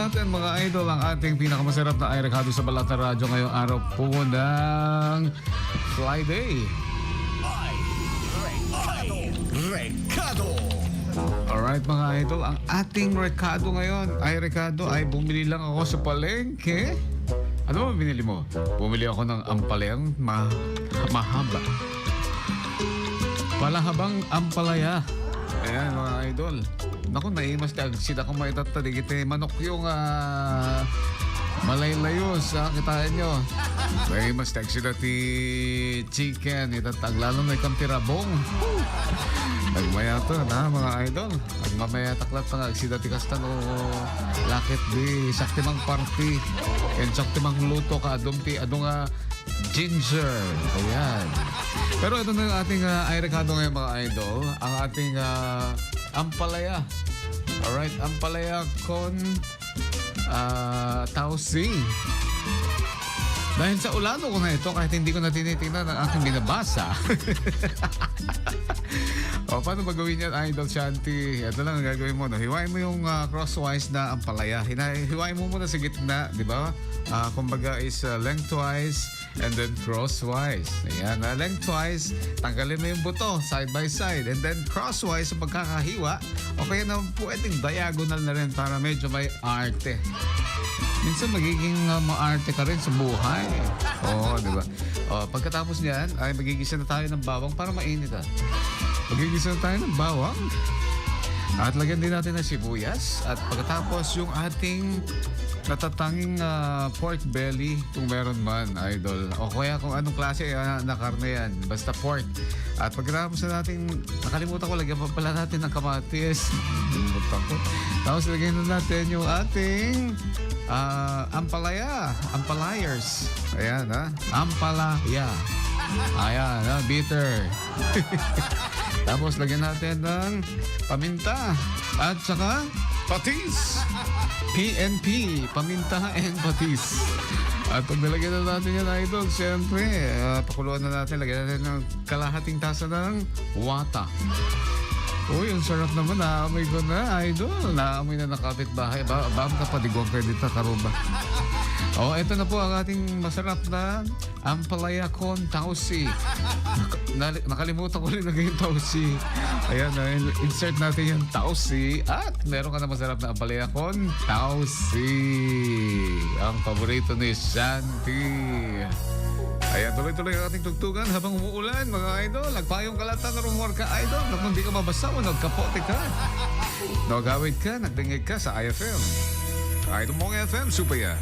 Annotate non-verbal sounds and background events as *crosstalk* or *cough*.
natin mga idol ang ating pinakamasarap na ay rekado sa Balata Radyo ngayong araw po ng Friday. Recado. Alright mga idol, ang ating rekado ngayon ay rekado ay bumili lang ako sa palengke. Ano ba binili mo? Bumili ako ng ampaleng ma mahaba. Palahabang ampalaya. Ayan mga idol. Naku, naimas ka. Sila kung may tatadig ito. Manok yung ah, malaylayos. Ah, kitaan nyo. Naimas ka sila ti chicken. Itatag lalo na ikang tirabong. Nagmaya to na mga idol. Nagmamaya taklat pa nga sida ti kastan o lakit di sakti mang party. And sakti mang luto ka adong ti adong nga ginger. Ayan. Pero ito na yung ating uh, ay rekado ngayon mga idol. Ang ating ah, ampalaya. Alright, ampalaya con uh, tausi. Dahil sa ulano ko na ito, kahit hindi ko na tinitingnan ang aking binabasa. *laughs* o, paano ba gawin yan, Idol Shanti? Ito lang ang gagawin mo. No? Hiwain mo yung ah, crosswise na ampalaya. Hina- hiwain mo muna sa gitna, di ba? Ah, kumbaga is ah, lengthwise and then crosswise. Ayan, ah, lengthwise, tanggalin mo yung buto, side by side. And then crosswise, sa pagkakahiwa, o kaya na pwedeng diagonal na rin para medyo may arte. Minsan magiging uh, maarte ka rin sa buhay. Oo, di ba? O, pagkatapos niyan, ay magigisa na tayo ng bawang para mainit ah. Magigisa na tayo ng bawang. At lagyan din natin ng sibuyas. At pagkatapos yung ating natatanging ah, pork belly kung meron man, idol. O kaya kung anong klase ah, na karne yan. Basta pork. At pagkatapos na natin, nakalimutan ko, lagyan pa pala natin ng kamatis. *laughs* Nakalimutan ko. Tapos lagyan na natin yung ating ah, ampalaya. Ampalayers. Ayan ha. Ampalaya. Ayan ha. Bitter. *laughs* Tapos lagyan natin ng paminta. At saka patis. PNP. Paminta and patis. At pag nalagyan na natin yan, idol, siyempre, ah, pakuluan na natin. Lagyan natin ng kalahating tasa ng wata. Uy, ang sarap naman. Naamoy ko na, idol. Naamoy na ng kapitbahay. Ba baam ka pa, digwang kredita karuba. *laughs* Oh, ito na po ang ating masarap na ampalaya con tausi. Nakalimutan ko rin na tausi. Ayan, na insert natin yung tausi. At meron ka na masarap na ampalaya con tausi. Ang paborito ni Shanti. Ayan, tuloy-tuloy ang ating tugtugan habang umuulan, mga idol. Nagpayong kalata na rumor ka, idol. Naku, hindi ka mabasa mo, nagkapote ka. Nagawid ka, nagdingig ka sa IFM. Idol mong FM, super ya.